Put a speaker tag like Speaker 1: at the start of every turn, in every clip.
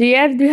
Speaker 1: Deer দুই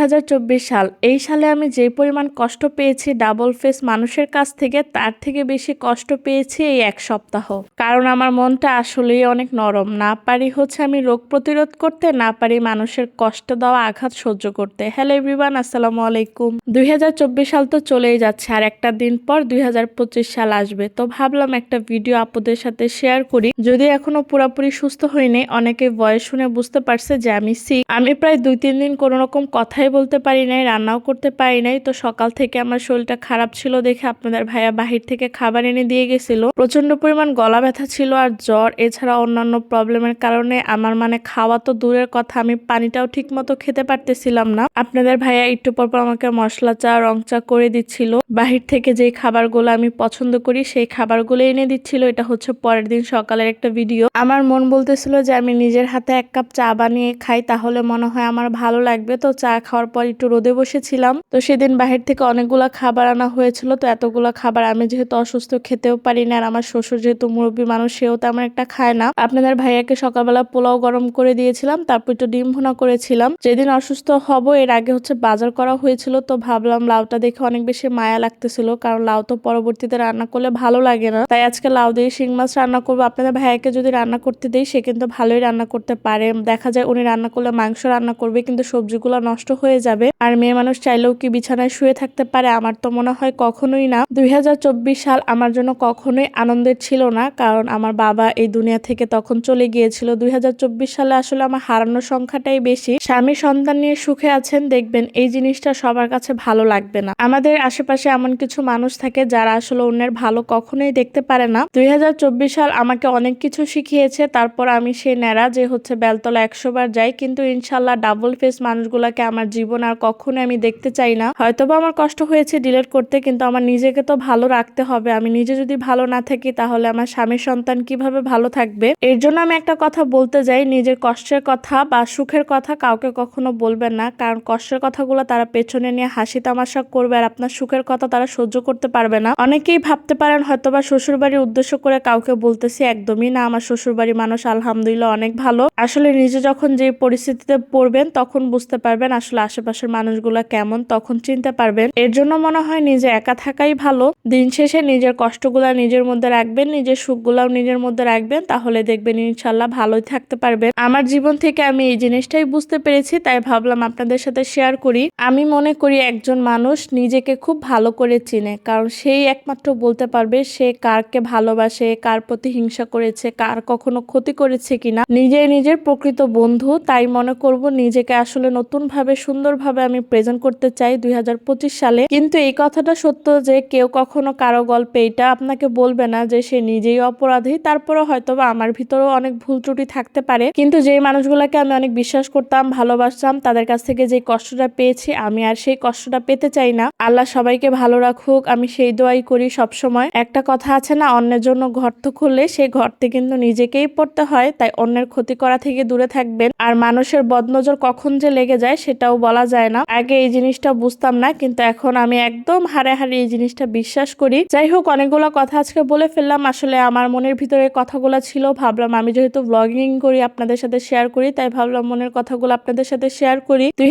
Speaker 1: সাল, এই সালে আমি যে পরিমাণ কষ্ট পেয়েছি ডাবল ফেস মানুষের কাছ থেকে, তার থেকে বেশি কষ্ট পেয়েছি এই এক সপ্তাহ। কারণ আমার মনটা আসলেই অনেক নরম। না পারি হচ্ছে আমি রোগ প্রতিরোধ করতে, না পারি মানুষের কষ্ট দেওয়া আঘাত সহ্য করতে। হ্যালো এভরিওয়ান, আসসালামু আলাইকুম। দুই হাজার চব্বিশ সাল তো চলেই যাচ্ছে, আর একটা দিন পর দুই হাজার পঁচিশ সাল আসবে। তো ভাবলাম একটা ভিডিও আপুদের সাথে শেয়ার করি। যদি এখনও পুরোপুরি সুস্থ হইনি, অনেকে ভয়েস শুনে বুঝতে পারছে যে আমি সিক আমি প্রায় দুই তিন দিন কোনো রকম কথাই বলতে পারি নাই, রান্নাও করতে পারি নাই। তো সকাল থেকে আমার শরীরটা খারাপ ছিল দেখে আপনাদের ভাইয়া বাহির থেকে খাবার এনে দিয়ে গেছিল। প্রচণ্ড পরিমাণ গলা ব্যথা ছিল আর জ্বর, এছাড়া অন্যান্য প্রবলেমের কারণে আমার মানে খাওয়া তো দূরের কথা, আমি পানিটাও ঠিক মতো খেতে পারতেছিলাম না। আপনাদের ভাইয়া একটু পর পর আমাকে মশলা চা, রং চা করে দিচ্ছিল। বাহির থেকে যেই খাবারগুলো আমি পছন্দ করি, সেই খাবারগুলো এনে দিচ্ছিল। এটা হচ্ছে পরের দিন সকালের একটা ভিডিও। আমার মন বলতেছিল যে আমি নিজের হাতে এক কাপ চা বানিয়ে খাই, তাহলে মনে হয় আমার ভালো লাগবে। তো চা খাওয়ার পর একটু রোদে বসেছিলাম। তো সেদিন বাহির থেকে অনেকগুলো খাবার আনা হয়েছিল, তো এতগুলো খাবার আমি যেহেতু অসুস্থ খেতেও পারি না আর আমার শ্বশুর যেহেতু মুরব্বী মানুষ, সেও তেমন একটা খায় না। আপনাদের ভাইয়াকে সকালবেলা পোলাও গরম করে দিয়েছিলাম, তারপর একটু ডিম ভুনা করেছিলাম। যেদিন অসুস্থ হব, এর আগে হচ্ছে বাজার করা হয়েছিল, তো ভাবলাম লাউটা দেখে অনেক বেশি মায়া লাগতেছিল, কারণ লাউ তো পরবর্তীতে রান্না করলে ভালো লাগে না। তাই আজকে লাউ দিয়ে শিং মাছ রান্না করব। আপনাদের ভাইয়াকে যদি রান্না করতে দেই, সে কিন্তু ভালোই রান্না করতে পারে। দেখা যায় উনি রান্না করলে মাংস রান্না করবে, কিন্তু সবজিগুলো নষ্ট হয়ে যাবে। আর মেয়ে মানুষ চাইলেও কি বিছানায় শুয়ে থাকতে পারে? আমার তো মনে হয় কখনোই না। দুই হাজার চব্বিশ সাল আমার জন্য কখনোই আনন্দের ছিল না, কারণ আমার বাবা এই দুনিয়া থেকে তখন চলে গিয়েছিল। দু হাজার চব্বিশ সালে আসলে আমার হারানোর সংখ্যাটাই বেশি। স্বামী সন্তান নিয়ে সুখে আছেন, দেখবেন এই জিনিসটা সবার কাছে ভালো লাগবে না। আমাদের আশেপাশে এমন কিছু মানুষ থাকে যারা আসলে অন্যের ভালো কখনোই দেখতে পারে না। দুই হাজার চব্বিশ সাল আমাকে অনেক কিছু শিখিয়েছে। তারপর আমি সেই ন্যাড়া যে হচ্ছে, বেলতলা একশো বার যাই, কিন্তু ইনশাল্লাহ ডাবল ফেস মানুষগুলোকে আমার জীবন আর কখনো আমি দেখতে চাই না। হয়তোবা আমার কষ্ট হয়েছে ডিলেট করতে, কিন্তু আমার নিজেকে তো ভালো রাখতে হবে। আমি নিজে যদি ভালো না থাকি, তাহলে আমার স্বামীর সন্তান কীভাবে ভালো থাকবে? এর জন্য আমি একটা কথা বলতে যাই, নিজের কষ্টের কথা বা সুখের কথা কাউকে কখনো বলবেন না, কারণ কষ্টের কথাগুলো তারা পেছনে নিয়ে হাসি তামাশা করবে আর আপনার সুখের কথা তারা সহ্য করতে পারবে না। অনেকেই ভাবতে পারেন, হয়তোবা শ্বশুর বাড়ির উদ্দেশ্য করে কাউকে বলতেছি একদমই না, আমার শ্বশুর বাড়ির মানুষ আলহামদুলিল্লাহ অনেক ভালো। আসলে নিজে যখন যে পরিস্থিতিতে পড়বেন, তখন বুঝতে পারবেন আসলে আশেপাশের মানুষগুলা কেমন, তখন চিনতে পারবেন। এর জন্য মনে হয় নিজে একা থাকাই ভালো। দিন শেষে নিজের কষ্টগুলা নিজের মধ্যে রাখবেন, নিজের সুখগুলাও নিজের মধ্যে রাখবেন, তাহলে দেখবেন ইনশাল্লাহ ভালোই থাকতে পারবেন। আমার জীবন থেকে আমি এই জিনিসটাই বুঝতে পেরেছি, তাই ভাবলাম আপনাদের সাথে শেয়ার করি। আমি মনে করি একজন মানুষ নিজেকে খুব ভালো করে চিনে, কারণ সেই একমাত্র বলতে পারবে সে কারকে ভালোবাসে, কার প্রতি হিংসা করেছে, কার কখনো ক্ষতি করেছে কিনা। নিজে নিজের প্রকৃত বন্ধু, তাই মনে করব নিজেকে আসলে নতুন ভাবে সুন্দরভাবে আমি প্রেজেন্ট করতে চাই দুই হাজার পঁচিশ সালে। কিন্তু এই কথাটা সত্য যে কেউ কখনো কারও গল্পে এটা আপনাকে বলবে না যে সে নিজেই অপরাধী তারপরে হয়তো বা আমার ভিতরেও অনেক ভুল ত্রুটি থাকতে পারে। কিন্তু যেই মানুষগুলোকে আমি অনেক বিশ্বাস করতাম, ভালোবাসতাম, তাদের কাছ থেকে যে কষ্টটা পেয়েছি, আমি আর সেই কষ্টটা পেতে চাই না। আল্লাহ সবাইকে ভালো রাখুক, আমি সেই দোয়াই করি সব সময় একটা কথা আছে না, অন্যের জন্য ঘর তো খুললে সেই ঘরতে কিন্তু নিজেকেই পড়তে হয়, তাই অন্যের ক্ষতি করা থেকে দূরে থাকবেন। আর মানুষের বদনজর কখন যে লেগে যায় সেটাও বলা যায় না। আগে এই জিনিসটা বুঝতাম না, কিন্তু এখন আমি একদম হারে হারে এই জিনিসটা বিশ্বাস করি। যাই হোক, অনেকগুলো কথা আজকে বলে ফেললাম। আসলে আমার মনের ভিতরে কথাগুলো ছিল, ভাবলাম আমি যেহেতু ব্লগিং করি, আপনাদের সাথে শেয়ার করি, তাই ভাবলাম মনের কথাগুলো আপনাদের সাথে শেয়ার করি। দুই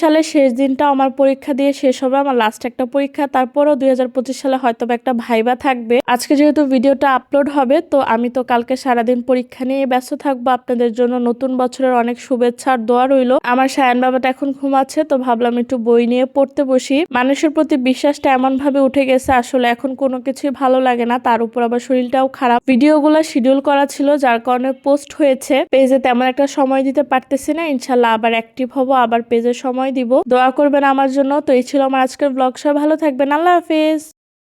Speaker 1: সালের শেষ দিনটা আমার পরীক্ষা দিয়ে শেষ হবে, আমার লাস্ট একটা পরীক্ষা। তারপরও দুই হাজার পঁচিশ সালে হয়তো একটা ভাইবা থাকবে। আজকে যেহেতু ভিডিওটা আপলোড হবে, তো আমি তো কালকে সারাদিন পরীক্ষা নিয়ে ব্যস্ত থাকব। আপনাদের জন্য নতুন বছরের অনেক শুভেচ্ছা আর দোয়া রইল। আমার সায়ন বাবাটা এখন ঘুমাচ্ছে, তো ভাবলাম একটু বই নিয়ে পড়তে বসি। মানুষের প্রতি বিশ্বাসটা এমন ভাবে উঠে গেছে, আসলে এখন কোনো কিছুই ভালো লাগে না, তার উপর আবার শরীরটাও খারাপ। ভিডিওগুলো শিডিউল করা ছিল, যার কারণে পোস্ট হয়েছে। পেজে তেমন একটা সময় দিতে পারতেছি না, ইনশাল্লাহ আবার অ্যাক্টিভ হব, আবার পেজে সময় দিব। দোয়া করবেন আমার জন্য, তো এই ছিল আমার আজকের ব্লগ সব ভালো থাকবেন, আল্লাহ হাফিজ।